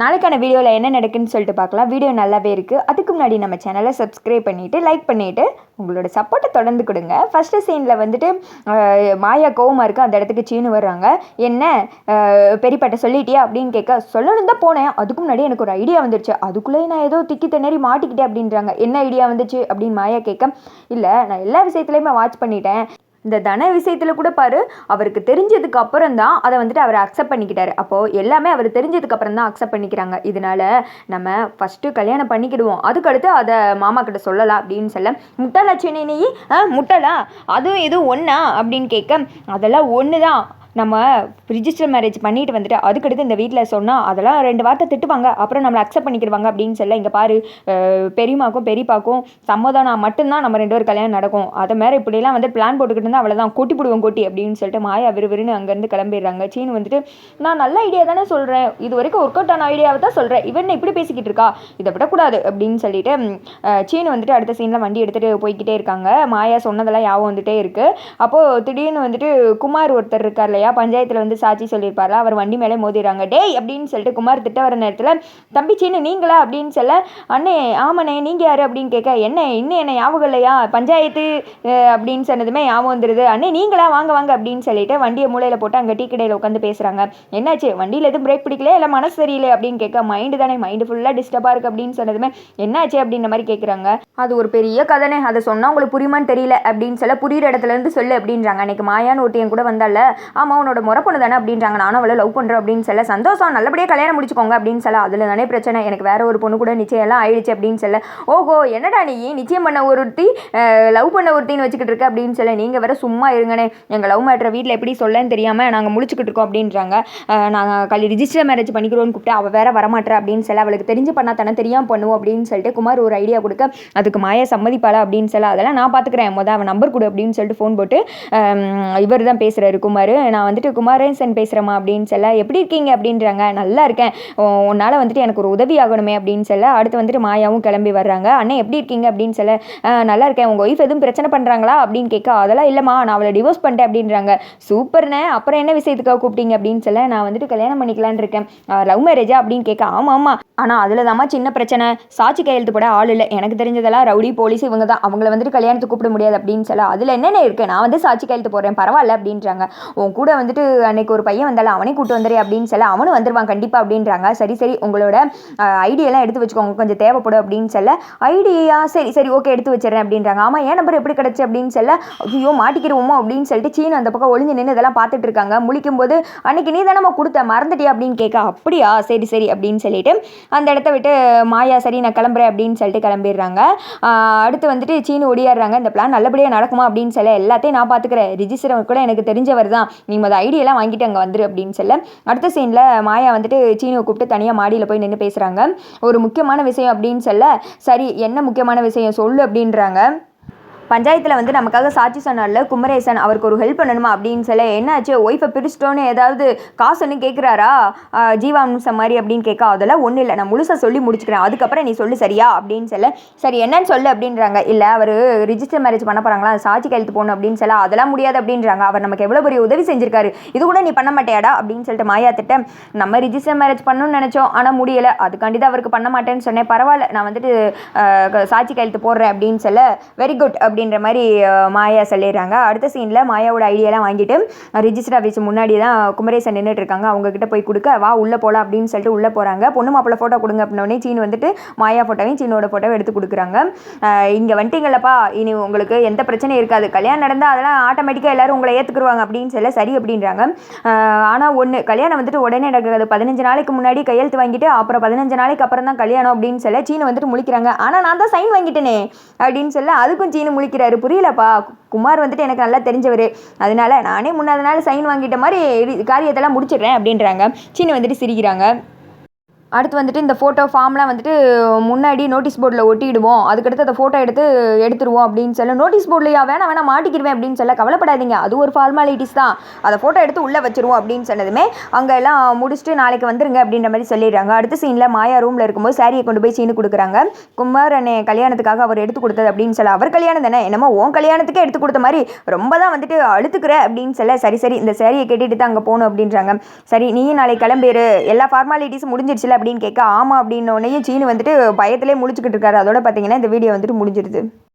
நாளைக்கான வீடியோவில் என்ன நடக்குன்னு சொல்லிட்டு பார்க்கலாம். வீடியோ நல்லாவே இருக்குது அதுக்கு முன்னாடி நம்ம சேனலை சப்ஸ்கிரைப் பண்ணிவிட்டு லைக் பண்ணிவிட்டு உங்களோட சப்போர்ட்டை தொடர்ந்து கொடுங்க. ஃபஸ்ட்டு சீனில் வந்துட்டு மாயா கோவமாக இருக்குது அந்த இடத்துக்கு சீனு வர்றாங்க. என்ன? பெரியப்பட்ட சொல்லிட்டியா? அப்படின்னு கேட்க சொல்லணும் தான் போனேன். அதுக்கு முன்னாடி எனக்கு ஒரு ஐடியா வந்துருச்சு. அதுக்குள்ளேயே நான் ஏதோ திக்கி திணறி மாட்டிக்கிட்டேன் அப்படின்றாங்க. என்ன ஐடியா வந்துச்சு? அப்படின்னு மாயா கேட்க இல்லை நான் எல்லா விஷயத்துலையுமே வாட்ச் பண்ணிட்டேன். இந்த தன விஷயத்தில் கூட பாரு அவருக்கு தெரிஞ்சதுக்கு அப்புறம் தான் அதை வந்துட்டு அவர் அக்செப்ட் பண்ணிக்கிட்டாரு. அப்போது எல்லாமே அவர் தெரிஞ்சதுக்கு அப்புறம் தான் அக்செப்ட் பண்ணிக்கிறாங்க. இதனால நம்ம ஃபஸ்ட்டு கல்யாணம் பண்ணிக்கிடுவோம். அதுக்கடுத்து அதை மாமா கிட்ட சொல்லலாம் அப்படின்னு சொல்ல முட்டாளா நீ? ஆ முட்டாளா? அதுவும் எதுவும் ஒன்றா அப்படின்னு கேட்க அதெல்லாம் ஒன்று தான் நம்ம ரிஜிஸ்டர் மேரேஜ் பண்ணிட்டு வந்துட்டு அதுக்கடுத்து இந்த வீட்டில் சொன்னால் அதெல்லாம் ரெண்டு வார்த்தை திட்டுவாங்க. அப்புறம் நம்மளை அக்செப்ட் பண்ணிக்கிடுவாங்க அப்படின்னு சொல்ல இங்கே பாரு பெரியமாக்கும் பெரியம்மாக்கும் பெரியப்பாக்கும் சம்மதானா மட்டும்தான் நம்ம ரெண்டு பேரும் கல்யாணம் நடக்கும். அதை மாதிரி இப்படியெல்லாம் வந்து பிளான் போட்டுக்கிட்டு இருந்தால் அவ்வளோதான் கூட்டி போடுவோம் கூட்டி அப்படின்னு சொல்லிட்டு மாயா விறுவிறுன்னு அங்கேருந்து கிளம்பிடுறாங்க. சீனு வந்துட்டு நான் நல்ல ஐடியா தானே சொல்கிறேன் இது வரைக்கும் ஒர்க் அவுட் ஆன ஐடியாவை தான் சொல்கிறேன் இவன் இப்படி பேசிக்கிட்டு இருக்கா? இதை விடக்கூடாது அப்படின்னு சொல்லிட்டு சீனு வந்துட்டு அடுத்த சீனில் வண்டி எடுத்துகிட்டு போய்க்கிட்டே இருக்காங்க. மாயா சொன்னதெல்லாம் யாவும் வந்துட்டே இருக்குது அப்போது திடீர்னு வந்துட்டு குமார் ஒருத்தர் இருக்கார் ஐயா பஞ்சாயத்தில் வந்து சாட்சி சொல்லியிருப்பாரா அவர் வண்டி மேலே மோதிடுறாங்க. டேய்! அப்படின்னு சொல்லிட்டு குமார் திட்ட வர நேரத்தில் தம்பி சீனு நீங்களா? அப்படின்னு சொல்ல அண்ணே ஆமாண்ணே நீங்கள் யார்? அப்படின்னு கேட்க என்ன இன்னும் என்ன ஞாபகம் இல்லையா? பஞ்சாயத்து அப்படின்னு சொன்னதுமே ஞாபகம் வந்துடுது அண்ணே நீங்களா? வாங்க வாங்க அப்படின்னு சொல்லிட்டு வண்டியை மூலையில் போட்டு அங்கே டீ கடையில் உட்காந்து பேசுகிறாங்க என்னாச்சு? வண்டியில் எதுவும் பிரேக் பிடிக்கல இல்லை மனசு சரியில்லை அப்படின்னு கேட்க மைண்டு தானே மைண்டு ஃபுல்லாக டிஸ்டர்பாக இருக்குது அப்படின்னு சொன்னதுமே என்னாச்சு? அப்படின்ற மாதிரி கேட்குறாங்க அது ஒரு பெரிய கதனே அதை சொன்னால் உங்களுக்கு புரியுமான்னு தெரியல அப்படின்னு சொல்ல புரியுற இடத்துல இருந்து சொல்லு அப்படின்றாங்க. அன்னைக்கு மாயான்னு ஒட்டியன் கூட வந்தால ஆமாம் உன்னோட முறை பொண்ணு தானே அப்படின்றாங்க. நானும் அவளை லவ் பண்ணுறேன் அப்படின்னு சொல்ல சந்தோஷம் நல்லபடியாக கல்யாணம் முடிச்சுக்கோங்க அப்படின்னு சொல்ல அதில் தானே பிரச்சனை. எனக்கு வேற ஒரு பொண்ணு கூட நிச்சயம் எல்லாம் ஆயிடுச்சு அப்படின்னு சொல்ல ஓஹோ என்னடா நீ? நிச்சயம் பண்ண ஒருத்தி லவ் பண்ண ஒருத்தின்னு வச்சுக்கிட்டு இருக்க அப்படின்னு சொல்ல நீங்கள் வேற சும்மா இருங்கண்ணே. எங்கள் லவ் மேட்ரை வீட்டில் எப்படி சொல்லன்னு தெரியாமல் நாங்கள் முடிச்சுக்கிட்டு இருக்கோம் அப்படின்றாங்க. நாங்கள் கல் ரிஜிஸ்டர் மேரேஜ் பண்ணிக்கிறோன்னு கூப்பிட்டு அவள் வேற வரமாட்டா அப்படின்னு சொல்ல அவளுக்கு தெரிஞ்சு பண்ணா தானே தெரியாமல் பண்ணுவோம் அப்படின்னு சொல்லிட்டு குமார் ஒரு ஐடியா கொடுக்க அதுக்கு மாயா சம்மதிப்பாளா அப்படின்னு சொல்ல அதெல்லாம் நான் பார்த்துக்கிறேன் மொதல் அவன் நம்பர் கொடு அப்படின்னு சொல்லிட்டு ஃபோன் போட்டு இவர் தான் பேசுகிறாரு குமார். நான் நான் வந்துட்டு குமாரேசன் பேசுகிறேம்மா அப்படின்னு சொல்ல எப்படி இருக்கீங்க? அப்படின்றாங்க. நல்லா இருக்கேன். உன்னால் வந்துட்டு எனக்கு ஒரு உதவி ஆகணுமே அப்படின்னு சொல்ல அடுத்து வந்துட்டு மாயாவும் கிளம்பி வர்றாங்க. அண்ணன் எப்படி இருக்கீங்க? அப்படின்னு சொல்ல நல்லா இருக்கேன். உங்கள் ஒய்ஃப் எதுவும் பிரச்சனை பண்ணுறாங்களா அப்படின்னு கேட்க அதெல்லாம் இல்லைம்மா. நான் அவளை டிவோர்ஸ் பண்ணிட்டேன் அப்படின்றாங்க. சூப்பர்ண்ணே. அப்புறம் என்ன விஷயத்துக்காக கூப்பிட்டீங்க? அப்படின்னு சொல்ல நான் வந்துட்டு கல்யாணம் பண்ணிக்கலான்னு இருக்கேன். லவ் மேரேஜா அப்படின்னு கேட்க ஆமாம் ஆமாம் ஆனால் அதில் தாம்மா சின்ன பிரச்சனை. சாட்சி கையெழுத்து போட ஆள் இல்லை. எனக்கு தெரிஞ்சதெல்லாம் ரவுடி போலீஸ் இவங்க தான். அவங்கள வந்துட்டு கல்யாணத்துக்கு கூப்பிட முடியாது அப்படின்னு சொல்ல அதில் என்னென்ன இருக்குது நான் வந்து சாட்சி கையெழுத்து போடுறேன். பரவாயில்ல அப்படின்றாங்க. உன் கூட வந்துட்டு அன்னைக்கு ஒரு பையன் வந்தாலும் அவனே கூட்டு வந்துரு அப்படின்னு சொல்ல அவனும் வந்துடுவான் கண்டிப்பாக அப்படின்றாங்க. சரி சரி உங்களோட ஐடியெல்லாம் எடுத்து வச்சுக்கோங்க கொஞ்சம் தேவைப்படும் அப்படின்னு சொல்ல ஐடியா சரி சரி ஓகே எடுத்து வச்சிடறேன் அப்படின்றாங்க. ஆமாம் ஏன் நம்பர் எப்படி கிடச்சி அப்படின்னு சொல்ல ஐயோ மாட்டிக்கிருவோமோ அப்படின்னு சொல்லிட்டு சீன் அந்த பக்கம் ஒளிஞ்சு நின்று இதெல்லாம் பார்த்துட்டு இருக்காங்க. முழிக்கும் போது அன்னைக்கு நீ தானே கொடுத்த மறந்துட்டியா அப்படின்னு கேட்க அப்படியா? சரி சரி அப்படின்னு சொல்லிட்டு அந்த இடத்த விட்டு மாயா சரி நான் கிளம்புறேன் அப்படின்னு சொல்லிட்டு கிளம்பிடுறாங்க. அடுத்து வந்துட்டு சீனு ஒடியாடுறாங்க. இந்த பிளான் நல்லபடியாக நடக்குமா அப்படின்னு சொல்ல எல்லாத்தையும் நான் பார்த்துக்கிறேன் ரிஜிஸ்டர் கூட எனக்கு தெரிஞ்சவர் தான் நீ மொதல் ஐடியெல்லாம் வாங்கிட்டு அங்கே வந்துரு அப்படின்னு சொல்ல அடுத்த சீனில் மாயா வந்துட்டு சீனுவை கூப்பிட்டு தனியாக மாடியில் போய் நின்று பேசுகிறாங்க ஒரு முக்கியமான விஷயம் அப்படின்னு சொல்ல சரி என்ன முக்கியமான விஷயம்? சொல்லு அப்படின்றாங்க. பஞ்சாயத்தில் வந்து நமக்காக சாட்சி சொன்னார்ல குமரேசன் அவருக்கு ஒரு ஹெல்ப் பண்ணணுமா அப்படின்னு சொல்ல என்னாச்சு? ஒய்ஃபை பிரிச்சிட்டோன்னு ஏதாவது காசுன்னு கேட்குறாரா ஜீவாம்சம் மாதிரி அப்படின்னு கேட்க அதெல்லாம் ஒன்றும் இல்லை. நான் முழுசாக சொல்லி முடிச்சுக்கிறேன். அதுக்கப்புறம் நீ சொல்லு சரியா அப்படின்னு சொல்ல சரி என்னன்னு சொல்லு அப்படின்றாங்க. இல்லை அவர் ரிஜிஸ்டர் மேரேஜ் பண்ண போகிறாங்களா சாட்சி கையெழுத்து போகணும் அப்படின்னு சொல்ல அதெல்லாம் முடியாது அப்படின்றாங்க. அவர் நமக்கு எவ்வளோ பெரிய உதவி செஞ்சிருக்காரு. இது கூட நீ பண்ண மாட்டியாடா அப்படின்னு சொல்லிட்டு மாயா திட்ட நம்ம ரிஜிஸ்டர் மேரேஜ் பண்ணணும்னு நினச்சோம் ஆனால் முடியலை. அதுக்காண்டி தான் அவருக்கு பண்ண மாட்டேன்னு சொன்னேன். பரவாயில்ல நான் வந்துட்டு சாட்சி கையெழுத்து போடுறேன் அப்படின்னு சொல்ல வெரி குட் அப்படின்ற மாதிரி மாயா சொல்லிடுறாங்க. அடுத்த சீனில் மாயாவோட ஐடியாலாம் வாங்கிட்டு ரிஜிஸ்டர் ஆஃபீஸ் முன்னாடி தான் குமரேசன் நின்றுட்டு இருக்காங்க அவங்கக்கிட்ட போய் கொடுக்க வா உள்ளே போகலாம் அப்படின்னு சொல்லிட்டு உள்ளே போகிறாங்க பொண்ணு மாப்பிள்ளை ஃபோட்டோ கொடுங்க அப்படின்னே சீன் வந்துட்டு மாயா ஃபோட்டோவையும் சீனோட ஃபோட்டோவை எடுத்து கொடுக்குறாங்க. இங்கே வந்துட்டீங்களப்பா. இனி உங்களுக்கு எந்த பிரச்சனையும் இருக்காது. கல்யாணம் நடந்தால் அதெல்லாம் ஆட்டோமேட்டிக்காக எல்லோரும் உங்களை ஏற்றுக்குருவாங்க அப்படின்னு சொல்ல சரி அப்படின்றாங்க. ஆனால் ஒன்று கல்யாணம் வந்துட்டு உடனே நடக்காது. பதினஞ்சு நாளைக்கு முன்னாடி கையெழுத்து வாங்கிட்டு அப்புறம் பதினஞ்சு நாளைக்கு அப்புறம் தான் கல்யாணம் அப்படின்னு சொல்ல சீனு வந்துட்டு முழிக்கிறாங்க. ஆனால் நான் தான் சைன் வாங்கிட்டேனே அப்படின்னு சொல்ல அதுக்கும் சீனு முழிக்கிறாரு புரியலப்பா. குமார் வந்துட்டு எனக்கு நல்லா தெரிஞ்சவர். அதனால நானே முன்னாடி நாள் சைன் வாங்கிட்ட மாதிரி காரியத்தெல்லாம் முடிச்சிடுறேன் அப்படின்றாங்க. சீனு வந்துட்டு சிரிக்கிறாங்க. அடுத்து வந்துட்டு இந்த ஃபோட்டோ ஃபார்ம்லாம் வந்துட்டு முன்னாடி நோட்டீஸ் போர்டில் ஒட்டிடுவோம். அதுக்கடுத்து அந்த ஃபோட்டோ எடுத்து எடுத்துருவோம் அப்படின்னு சொல்ல நோட்டீஸ் போர்ட்லையா வேணா வேணா மாட்டிக்கிடுவேன் அப்படின்னு சொல்ல கவலைப்படாதீங்க. அது ஒரு ஃபார்மாலிட்டிஸ் தான். அதை ஃபோட்டோ எடுத்து உள்ளே வச்சிருவோம் அப்படின்னு சொன்னதுமே அங்கே எல்லாம் முடிச்சுட்டு நாளைக்கு வந்துருங்க அப்படின்ற மாதிரி சொல்லிடுறாங்க. அடுத்த சீனில் மாயா ரூமில் இருக்கும்போது சாரியை கொண்டு போய் சீனு கொடுக்குறாங்க. குமார் அண்ணே கல்யாணத்துக்காக அவர் எடுத்து கொடுத்தது அப்படின்னு சொல்ல அவர் கல்யாணம் தானே? என்னமோ உன் கல்யாணத்துக்கே எடுத்து கொடுத்த மாதிரி ரொம்ப தான் வந்துட்டு அழுத்துக்கிற அப்படின்னு சொல்ல சரி சரி இந்த சாரியை கேட்டுட்டு தான் அங்கே போகணும் அப்படின்றாங்க. சரி நீயும் நாளைக்கு கிளம்பிடு எல்லா ஃபார்மாலிட்டிஸும் முடிஞ்சிடுச்சுல அப்படின்னு கேட்க ஆமாம் அப்படின்னோடனே சீனு வந்துட்டு பயத்திலே முழிச்சுக்கிட்டு இருக்காரு. அதோட பார்த்தீங்கன்னா இந்த வீடியோ வந்துட்டு முடிஞ்சிருது.